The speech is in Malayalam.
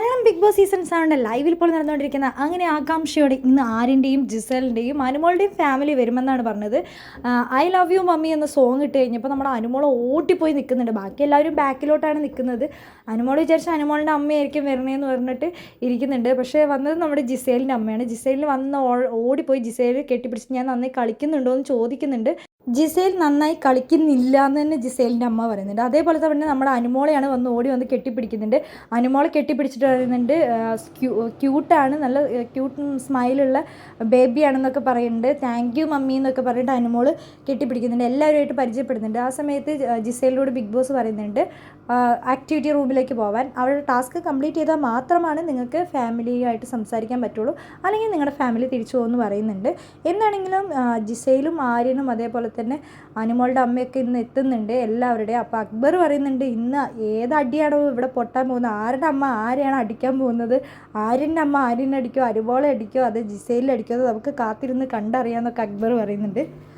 മലയാളം ബിഗ് ബോസ് സീസൺ സെവന്റെ ലൈവിൽ ഇപ്പോൾ നടന്നുകൊണ്ടിരിക്കുന്ന അങ്ങനെ ആകാംക്ഷയോടെ ഇന്ന് ആര്യന്റെയും ജിസലിന്റെയും അനുമോളുടെയും ഫാമിലി വരുമെന്നാണ് പറഞ്ഞത്. ഐ ലവ് യു മമ്മി എന്ന സോങ് ഇട്ട് കഴിഞ്ഞപ്പോൾ നമ്മുടെ അനുമോൾ ഓട്ടിപ്പോയി നിൽക്കുന്നുണ്ട് ബാക്കി എല്ലാവരും ബാക്കിലോട്ടാണ് നിൽക്കുന്നത് അനുമോൾ വിചാരിച്ച അനുമോളിന്റെ അമ്മയായിരിക്കും വരണേന്ന് പറഞ്ഞിട്ട് ഇരിക്കുന്നുണ്ട്. പക്ഷേ വന്നത് നമ്മുടെ ജിസേലിന്റെ അമ്മയാണ്. ജിസേലിന് വന്ന് ഓടിപ്പോയി. ജിസേൽ കെട്ടിപ്പിടിച്ച് ഞാൻ നന്നായി കളിക്കുന്നുണ്ടോ എന്ന് ചോദിക്കുന്നുണ്ട്. ജിസേൽ നന്നായി കളിക്കുന്നില്ല എന്ന് തന്നെ ജിസേലിന്റെ അമ്മ പറയുന്നുണ്ട്. അതേപോലെ തന്നെ നമ്മുടെ അനുമോളെയാണ് വന്ന് ഓടി വന്ന് കെട്ടിപ്പിടിക്കുന്നുണ്ട്. അനുമോളെ കെട്ടിപ്പിടിച്ചിട്ട് പറയുന്നുണ്ട് ക്യൂട്ടാണ് നല്ല ക്യൂട്ട് സ്മൈലുള്ള ബേബിയാണെന്നൊക്കെ പറയുന്നുണ്ട്. താങ്ക് യു മമ്മി എന്നൊക്കെ പറഞ്ഞിട്ട് അനുമോൾ കെട്ടിപ്പിടിക്കുന്നുണ്ട്. എല്ലാവരുമായിട്ട് പരിചയപ്പെടുന്നുണ്ട്. ആ സമയത്ത് ജിസേലിനോട് ബിഗ് ബോസ് പറയുന്നുണ്ട് ആക്ടിവിറ്റി റൂമിലേക്ക് പോകാൻ അവരുടെ ടാസ്ക് കംപ്ലീറ്റ് ചെയ്താൽ മാത്രമാണ് നിങ്ങൾക്ക് ഫാമിലിയായിട്ട് സംസാരിക്കാൻ പറ്റുള്ളൂ. അല്ലെങ്കിൽ നിങ്ങളുടെ ഫാമിലി തിരിച്ചു പോകുമെന്ന് പറയുന്നുണ്ട്. എന്നാണെങ്കിലും ജിസേലും ആര്യനും അതേപോലെ തന്നെ അനുമോളുടെ അമ്മയൊക്കെ ഇന്ന് എത്തുന്നുണ്ട്. എല്ലാവരുടെയും അപ്പോൾ അക്ബർ പറയുന്നുണ്ട് ഇന്ന് ഏത് അടിയാണോ ഇവിടെ പൊട്ടാൻ പോകുന്നത്? ആരുടെ അമ്മ ആരെയാണ് അടിക്കാൻ പോകുന്നത്? ആര്യന്റെ അമ്മ ആര്യനെ അടിക്കോ? അടിക്കോ? അത് ജിസയിലിൽ അടിക്കോ? അത് നമുക്ക് കാത്തിരുന്ന് കണ്ടറിയാമെന്നൊക്കെ അക്ബർ പറയുന്നുണ്ട്.